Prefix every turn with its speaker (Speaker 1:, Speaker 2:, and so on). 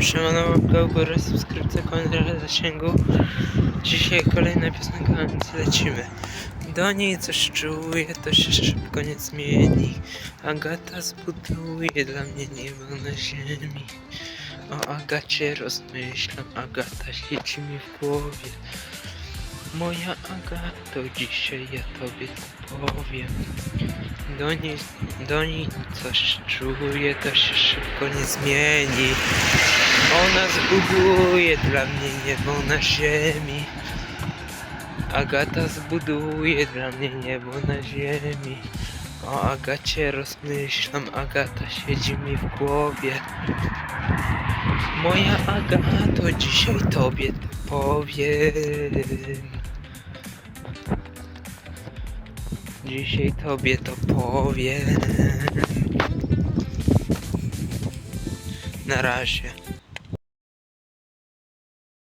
Speaker 1: W górę, subskrypcja, komentarze, zasięgu. Dzisiaj kolejna piosenka, więc lecimy. Do niej coś czuję, to się szybko nie zmieni. Agata zbuduje dla mnie niebo na ziemi. O Agacie rozmyślam, Agata siedzi mi w głowie. Moja Agato, dzisiaj ja tobie to powiem. Do niej, do niej coś czuję, to się szybko nie zmieni. Ona zbuduje dla mnie niebo na ziemi. Agata zbuduje dla mnie niebo na ziemi. O Agacie rozmyślam, Agata siedzi mi w głowie. Moja Agato, dzisiaj tobie to powiem. Dzisiaj tobie to powiem. Na razie.